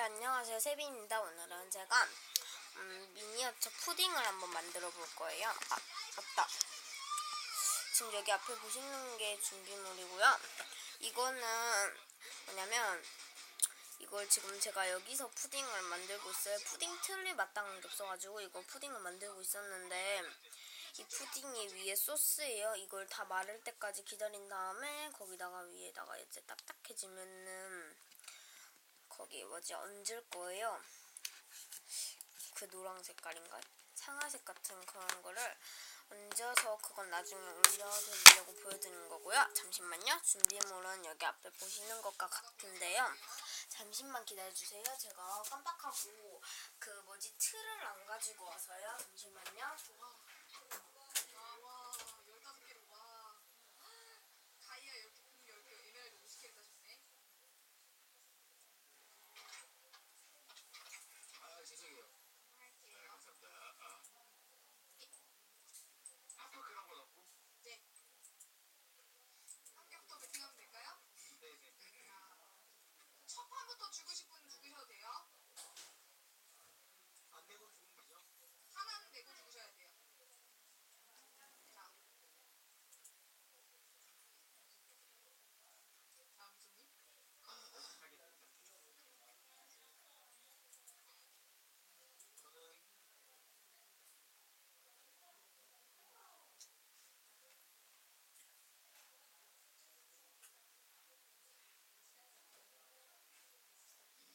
네, 안녕하세요. 세빈입니다. 오늘은 제가 음, 미니어처 푸딩을 한번 만들어 볼 거예요. 아 맞다. 지금 여기 앞에 보시는 게 준비물이고요. 이거는 뭐냐면 이걸 지금 제가 여기서 푸딩을 만들고 있어요. 푸딩 틀이 마땅한 게 없어가지고 이거 푸딩을 만들고 있었는데 이 푸딩이 위에 소스예요. 이걸 다 마를 때까지 기다린 다음에 거기다가 위에다가 이제 딱딱해지면은 거기 뭐지 얹을 거예요. 그 노랑 색깔인가? 상아색 같은 그런 거를 얹어서 그건 나중에 올려드리려고 보여드리는 거고요. 잠시만요. 준비물은 여기 앞에 보시는 것과 같은데요. 잠시만 기다려주세요. 제가 깜빡하고 그 뭐지 틀을 안 가지고 와서요. 잠시만요. 와, 15개로 와. 다이아 10개, 금 10개, 에메랄드 50개 따셨네. 아 죄송해요. 네 감사합니다. 아. 아빠 그런 거 넣고? 네. 한 개부터 배팅하면 될까요? 네네. 첫 판부터 죽으실 분 죽으셔도 돼요. 안 내고 좋은 거죠? 하나는 내고 죽으셔야 돼요. 자. 다음 손님. 저는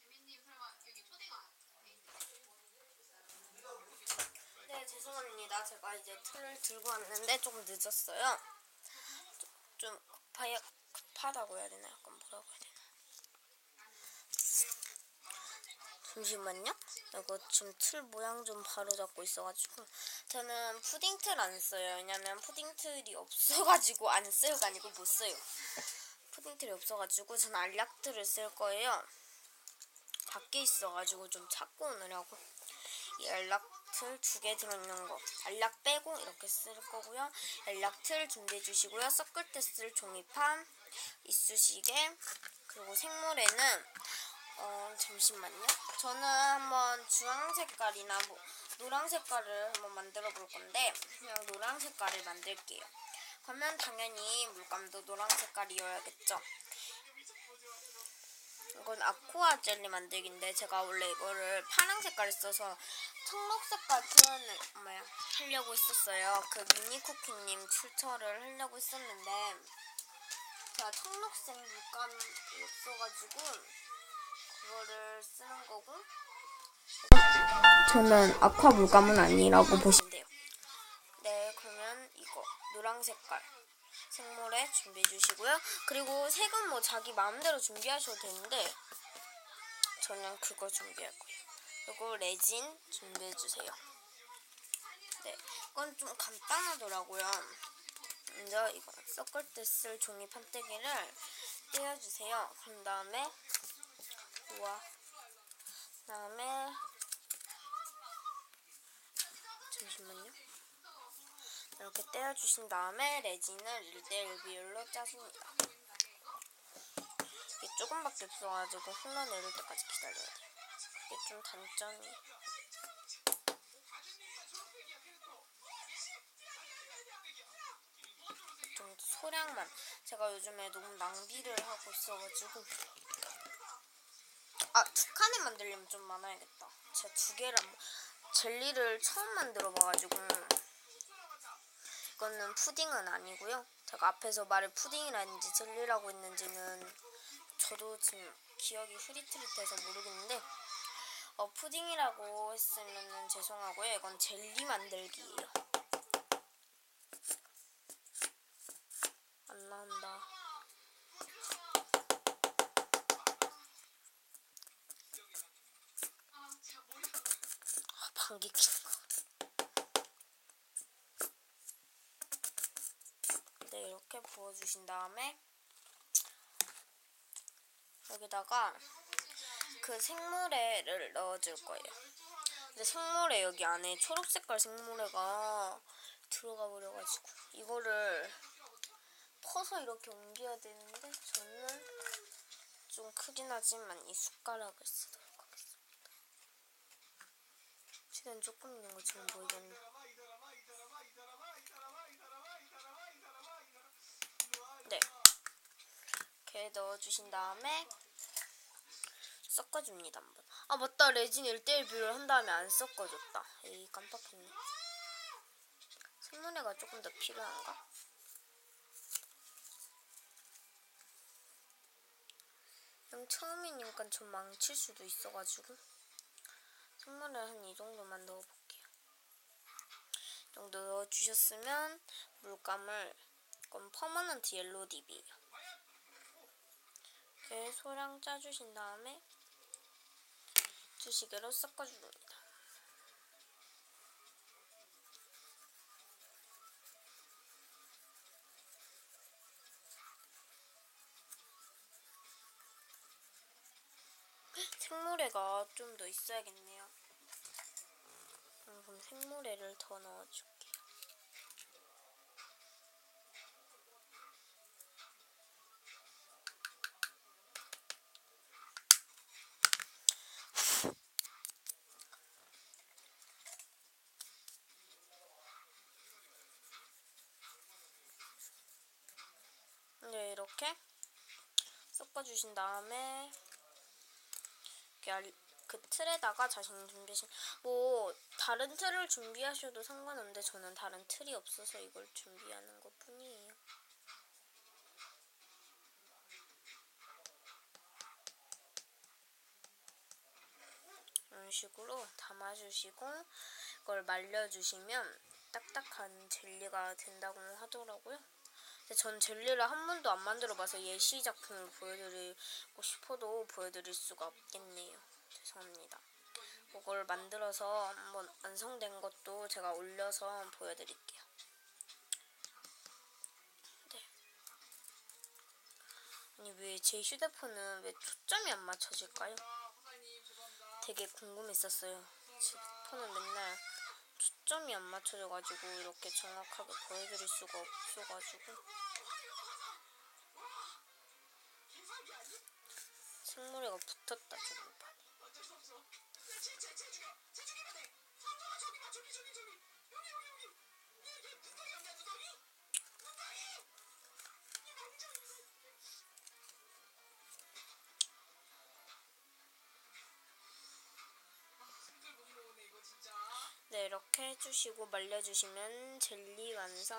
에미님 설마 여기 초대가 돼 있나요? 네, 죄송합니다. 제가 이제 틀을 들고 왔는데 조금 늦었어요. 좀, 좀 급하, 급하다고 해야 되나? 약간 뭐라고 해야 되나? 잠시만요. 이거 지금 틀 모양 좀 바로 잡고 있어가지고 저는 푸딩 틀 안 써요. 왜냐면 푸딩 틀이 없어가지고 안 써요가 아니고 못 써요. 푸딩 틀이 없어가지고 저는 알약 틀을 쓸 거예요. 밖에 있어가지고 좀 찾고 오느라고. 이 연락틀 두 개 들어있는 거. 연락 빼고 이렇게 쓸 거고요. 연락틀 준비해 주시고요. 때쓸 종이판 이쑤시개. 그리고 생물에는 어 잠시만요. 저는 한번 주황 색깔이나 뭐 노랑 색깔을 한번 만들어 볼 건데 그냥 노랑 색깔을 만들게요. 그러면 당연히 물감도 노랑 색깔이어야겠죠 이건 아쿠아 젤리 만들기인데 제가 원래 이거를 파란 색깔을 써서 청록색 같은 뭐야 하려고 했었어요. 그 미니 쿠키님 출처를 하려고 했었는데 제가 청록색 물감이 없어가지고 그거를 쓰는 거고 저는 아쿠아 물감은 아니라고 보시면 돼요. 네, 그러면 이거 노랑 색깔 생물에 준비해 주시고요. 그리고 색은 뭐 자기 마음대로 준비하셔도 되는데 저는 그거 준비할 거예요. 그리고 레진 준비해 주세요. 네, 이건 좀 간단하더라고요. 먼저 이거 섞을 때 쓸 종이 판때기를 떼어주세요. 그런 다음에 우와, 그 다음에 잠시만요. 이렇게 떼어주신 다음에 레진을 1대1 비율로 짜줍니다. 이게 조금밖에 없어가지고 흘러내릴 때까지 기다려야 돼요. 이게 좀 단점이. 좀 소량만. 제가 요즘에 너무 낭비를 하고 있어가지고. 아, 두 칸에 만들려면 좀 많아야겠다. 제가 두 개를 안, 젤리를 처음 만들어 봐가지고. 이거는 푸딩은 아니고요. 제가 앞에서 말을 푸딩이라는지 젤리라고 했는지는 저도 지금 기억이 흐릿흐릿해서 모르겠는데 어, 푸딩이라고 했으면 죄송하고요. 이건 젤리 만들기예요. 안 나온다. 아, 방귀 뀌 이렇게 부어주신 다음에 여기다가 그 생물회를 넣어줄 거예요. 근데 생물회 여기 안에 초록 색깔 생물회가 들어가 버려가지고 이거를 퍼서 이렇게 옮겨야 되는데 저는 좀 크긴 하지만 이 숟가락을 쓰도록 하겠습니다. 지금 조금 있는 거 지금 보이겠나? 이렇게 넣어주신 다음에 섞어줍니다 한번. 아 맞다 레진 1대1 비율 한 다음에 안 섞어줬다. 에이 깜빡했네. 생노래가 조금 더 필요한가? 그냥 처음이니까 좀 망칠 수도 있어가지고 생노래 한이 정도만 넣어볼게요. 이 정도 넣어주셨으면 물감을 이건 퍼머넌트 옐로우 딥이에요. 소량 짜주신 다음에 주시개로 섞어줍니다. 생모래가 좀 더 있어야겠네요. 음, 그럼 생모래를 더 넣어줄게요. 네, 이렇게 섞어주신 다음에 그 틀에다가 자신 준비하신 뭐 다른 틀을 준비하셔도 상관없는데 저는 다른 틀이 없어서 이걸 준비하는 것 뿐이에요. 이런 식으로 담아주시고 이걸 말려주시면 딱딱한 젤리가 된다고 하더라고요. 근데 전 젤리를 한 번도 안 만들어봐서 예시 작품을 보여드리고 싶어도 보여드릴 수가 없겠네요. 죄송합니다. 그걸 만들어서 한번 완성된 것도 제가 올려서 보여드릴게요. 네. 아니 왜 제 휴대폰은 왜 초점이 안 맞춰질까요? 되게 궁금했었어요. 제 폰은 맨날 초점이 안 맞춰져가지고 이렇게 정확하게 보여드릴 수가 없어가지고. 생물에가 붙었다 저번 해주시고 말려주시면 젤리 완성